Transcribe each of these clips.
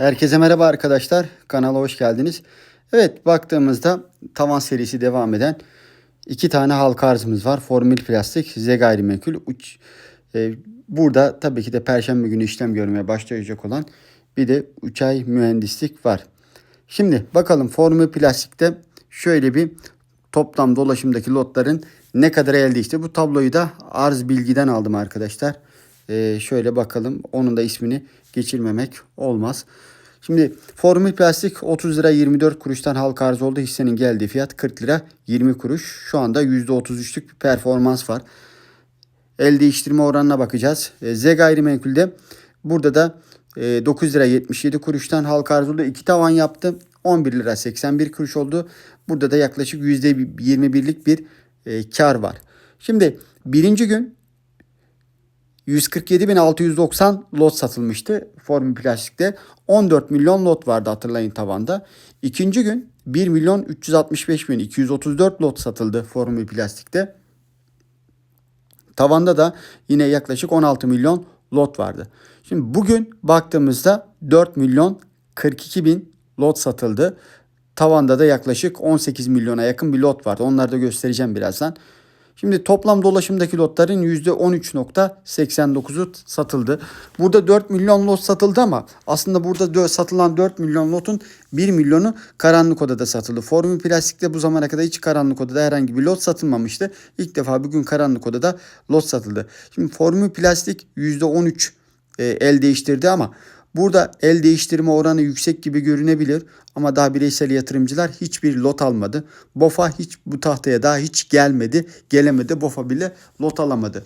Herkese merhaba arkadaşlar. Kanala hoş geldiniz. Evet baktığımızda tavan serisi devam eden iki tane halka arzımız var. Formül plastik, Z gayrimenkul. Uç, e, burada tabii ki de perşembe günü işlem görmeye başlayacak olan bir de Uçay mühendislik var. Şimdi bakalım formül plastikte şöyle bir toplam dolaşımdaki lotların ne kadar elde işte. Bu tabloyu da arz bilgiden aldım arkadaşlar. Ee, şöyle bakalım. Onun da ismini geçirmemek olmaz. Şimdi formül plastik 30 lira 24 kuruştan halka arz oldu. Hissenin geldiği fiyat 40 lira 20 kuruş. Şu anda %33'lük bir performans var. El değiştirme oranına bakacağız. E, Z gayrimenkulde burada da e, 9 lira 77 kuruştan halka arz oldu. 2 tavan yaptı. 11 lira 81 kuruş oldu. Burada da yaklaşık %21'lik bir e, kar var. Şimdi birinci gün 147.690 lot satılmıştı Formül Plastik'te. 14 milyon lot vardı hatırlayın tavanda. İkinci gün 1 milyon 365.234 lot satıldı Formül Plastik'te. Tavanda da yine yaklaşık 16 milyon lot vardı. Şimdi bugün baktığımızda 4 milyon 42 bin lot satıldı. Tavanda da yaklaşık 18 milyona yakın bir lot vardı. Onları da göstereceğim birazdan. Şimdi toplam dolaşımdaki lotların %13.89'u satıldı. Burada 4 milyon lot satıldı ama aslında burada satılan 4 milyon lotun 1 milyonu karanlık odada satıldı. Formül Plastik'te bu zamana kadar hiç karanlık odada herhangi bir lot satılmamıştı. İlk defa bugün karanlık odada lot satıldı. Şimdi Formül Plastik %13 e, el değiştirdi ama Burada el değiştirme oranı yüksek gibi görünebilir ama daha bireysel yatırımcılar hiçbir lot almadı. BOFA hiç bu tahtaya daha hiç gelmedi, gelemedi. BOFA bile lot alamadı.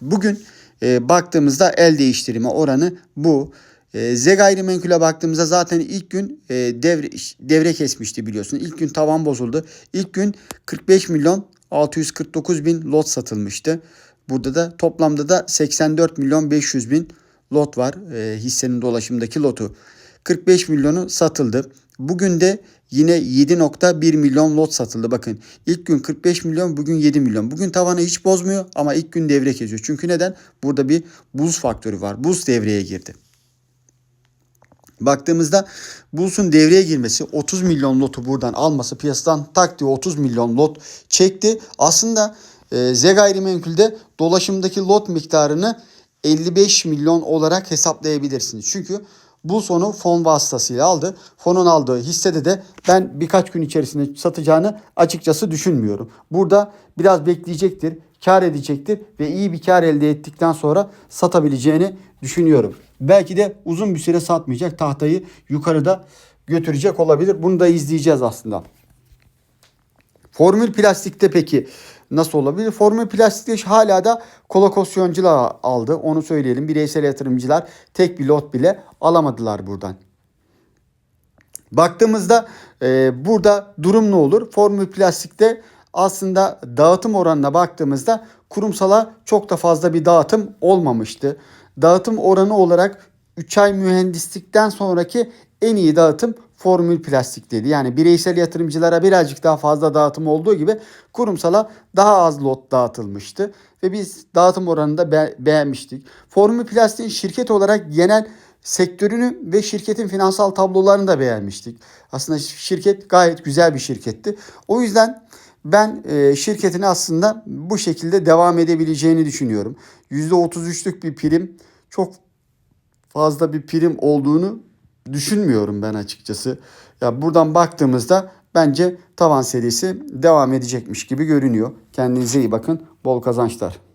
Bugün e, baktığımızda el değiştirme oranı bu. E, Z gayrimenkule baktığımızda zaten ilk gün e, devre, devre kesmişti biliyorsun. İlk gün tavan bozuldu. İlk gün 45 milyon 649 bin lot satılmıştı. Burada da toplamda da 84 milyon 500 bin lot var. E, hissenin dolaşımdaki lotu. 45 milyonu satıldı. Bugün de yine 7.1 milyon lot satıldı. Bakın ilk gün 45 milyon bugün 7 milyon. Bugün tavanı hiç bozmuyor ama ilk gün devre kesiyor. Çünkü neden? Burada bir buz faktörü var. Buz devreye girdi. Baktığımızda Bulls'un devreye girmesi 30 milyon lotu buradan alması piyasadan tak diye 30 milyon lot çekti. Aslında e, Z gayrimenkulde dolaşımdaki lot miktarını 55 milyon olarak hesaplayabilirsiniz. Çünkü bu sonu fon vasıtasıyla aldı. Fonun aldığı hissede de ben birkaç gün içerisinde satacağını açıkçası düşünmüyorum. Burada biraz bekleyecektir, kar edecektir ve iyi bir kar elde ettikten sonra satabileceğini düşünüyorum. Belki de uzun bir süre satmayacak tahtayı yukarıda götürecek olabilir. Bunu da izleyeceğiz aslında. Formül plastikte peki nasıl olabilir? Formül plastikte hala da kolokasyoncular aldı. Onu söyleyelim. Bireysel yatırımcılar tek bir lot bile alamadılar buradan. Baktığımızda e, burada durum ne olur? Formül plastikte aslında dağıtım oranına baktığımızda kurumsala çok da fazla bir dağıtım olmamıştı. Dağıtım oranı olarak 3 ay mühendislikten sonraki en iyi dağıtım formül plastikteydi. Yani bireysel yatırımcılara birazcık daha fazla dağıtım olduğu gibi kurumsala daha az lot dağıtılmıştı. Ve biz dağıtım oranını be- beğenmiştik. Formül plastiğin şirket olarak genel sektörünü ve şirketin finansal tablolarını da beğenmiştik. Aslında şirket gayet güzel bir şirketti. O yüzden ben e, şirketin aslında bu şekilde devam edebileceğini düşünüyorum. %33'lük bir prim çok fazla bir prim olduğunu düşünmüyorum ben açıkçası. Ya buradan baktığımızda bence tavan serisi devam edecekmiş gibi görünüyor. Kendinize iyi bakın. Bol kazançlar.